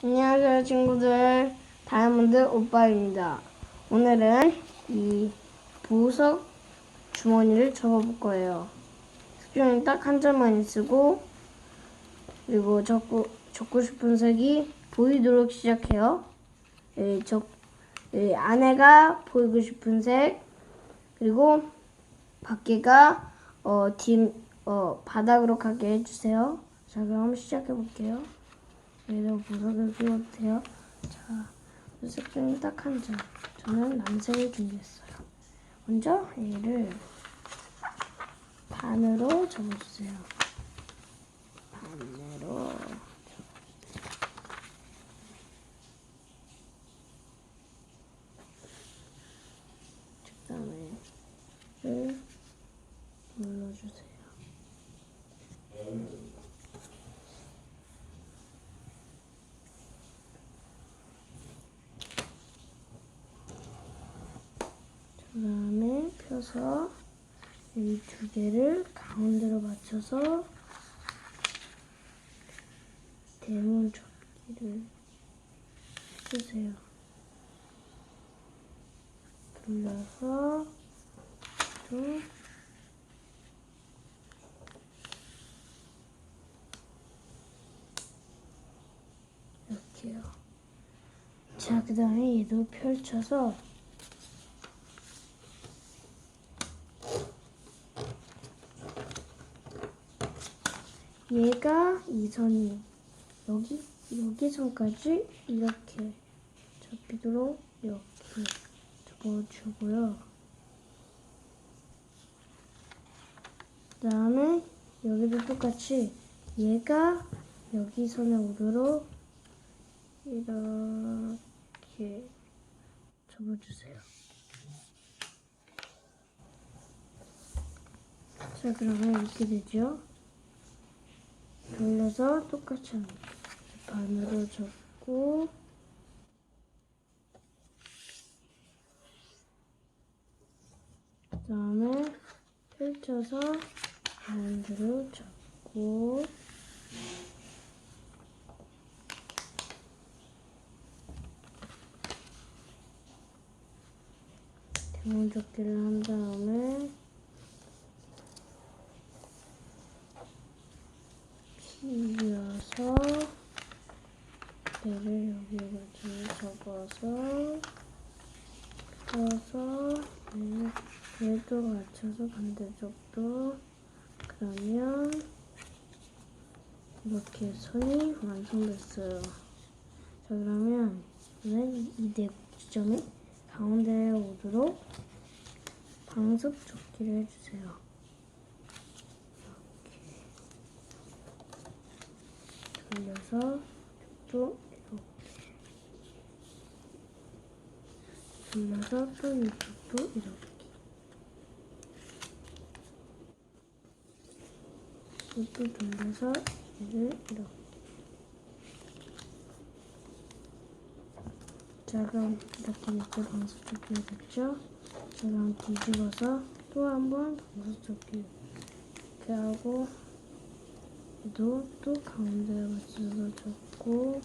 안녕하세요 친구들. 다이아몬드 오빠입니다. 오늘은 이 보석 주머니를 접어볼 거예요. 수준이 딱한 장만 쓰고 그리고 적고, 적고 싶은 색이 보이도록 시작해요. 예, 적, 예, 안에가 보이고 싶은 색 그리고 밖에가 어, 뒷, 어, 바닥으로 가게 해주세요. 자 그럼 시작해 볼게요 얘도 보석을 돼요. 자, 색 중에 딱한 장. 저는 남색을 준비했어요. 먼저 얘를 반으로 접어주세요. 반으로 그다음에 를 눌러주세요. 그 펴서 이 두 개를 가운데로 맞춰서 대문 접기를 해주세요. 돌려서 또 이렇게요. 자, 그 다음에 얘도 펼쳐서 얘가 이 선이 여기 여기 선까지 이렇게 접히도록 이렇게 접어주고요. 그 다음에 여기도 똑같이 얘가 여기 선에 오도록 이렇게 접어주세요. 자 그러면 이렇게 되죠. 돌려서 똑같이 합니다. 반으로 접고 그 다음에 펼쳐서 가운데로 접고 대문 접기를 한 다음에 비벼서 얘를 여기까지 접어서 펴서 얘- 얘도 맞춰서 반대쪽도 그러면 이렇게 선이 완성됐어요. 자 그러면 저는 이대 지점이 가운데에 오도록 방석 접기를 해주세요. 돌려서 또 이렇게. 돌려서 또 이쪽도 이렇게. 또 돌려서 얘를 이렇게. 자 그럼 이렇게 방석 접기가 됐죠? 자 그럼 뒤집어서 또 한번 접기 이렇게 하고 얘 도또 가운데에 맞춰서 접고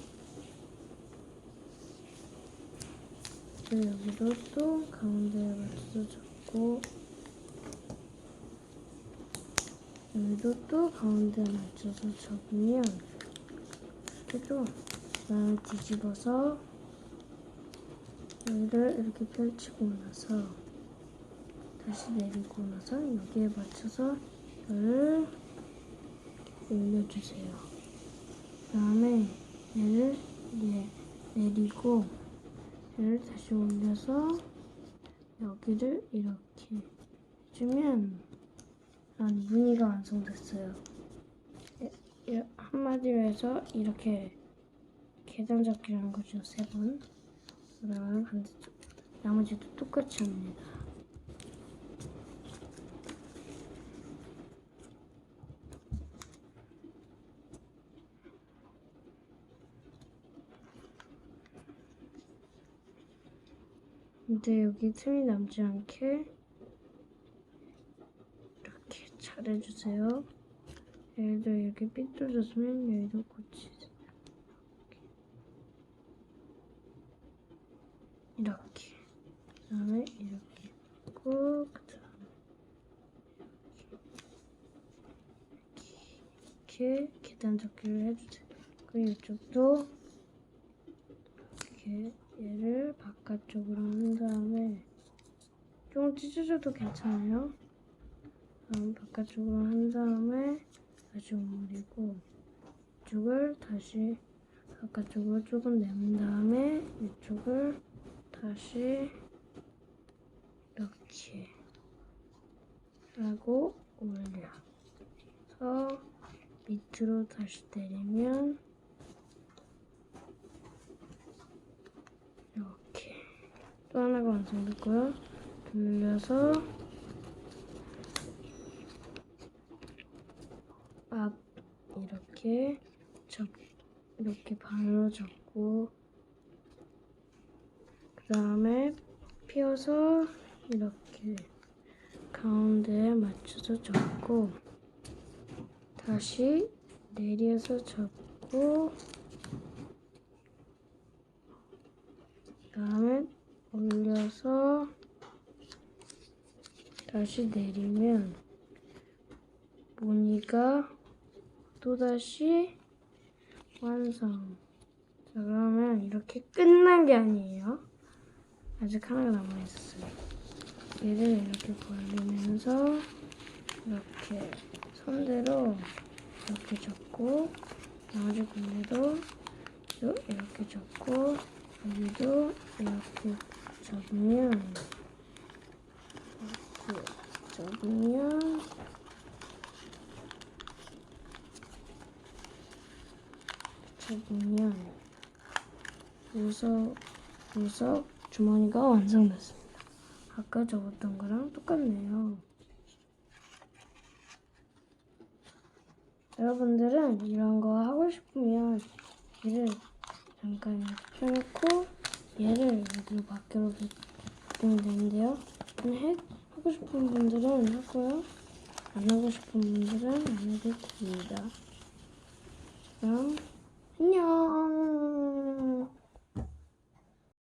또 여기도 또 가운데에 맞춰서 접고 여기도 또 가운데에 맞춰서 접으면 이렇게도 그다음에 뒤집어서 여기를 이렇게 펼치고 나서 다시 내리고 나서 여기에 맞춰서 열을 올려주세요. 그 다음에 얘를 내, 내리고 얘를 다시 올려서 여기를 이렇게 해주면 난 무늬가 완성됐어요. 예, 예, 한마디로 해서 이렇게 계단 잡기를 하는 거죠. 세 번. 그 다음에 반대쪽. 나머지도 똑같이 합니다. 근데 여기 틈이 남지 않게 이렇게 잘해주세요. 얘도 이렇게 삐뚤어졌으면 얘도 고치세요. 이렇게. 이렇게 그 다음에 이렇게 고 그다음에 이렇게 계단 접기를 해주세요. 그리고 이쪽도 이렇게 얘를 바깥쪽으로 한 다음에 좀 찢어져도 괜찮아요. 다음 바깥쪽으로 한 다음에 다시 오므리고 이쪽을 다시 바깥쪽으로 조금 내민 다음에 이쪽을 다시 이렇게 하고 올려 서 밑으로 다시 내리면 이렇게 또 하나가 완성됐고요. 돌려서 앞 이렇게 접 이렇게 발로 접고 그 다음에 펴서 이렇게 가운데에 맞춰서 접고 다시 내려서 접고 그 다음에 올려서 다시 내리면 무늬가 또다시 완성. 자, 그러면 이렇게 끝난 게 아니에요. 아직 하나가 남아있어요. 얘를 이렇게 벌리면서 이렇게 손대로 이렇게 접고 나머지 군데도 또 이렇게 접고 여기도 이렇게 이렇게 접으면 접으면 우석 우석 주머니가 완성됐습니다. 아까 접었던 거랑 똑같네요. 여러분들은 이런 거 하고 싶으면 얘를 잠깐 펴놓고 얘를 여기로 밖으로 붙이면 되는데요. 해, 하고 싶은 분들은 하고요. 안 하고 싶은 분들은 안 해도 됩니다. 그럼 안녕.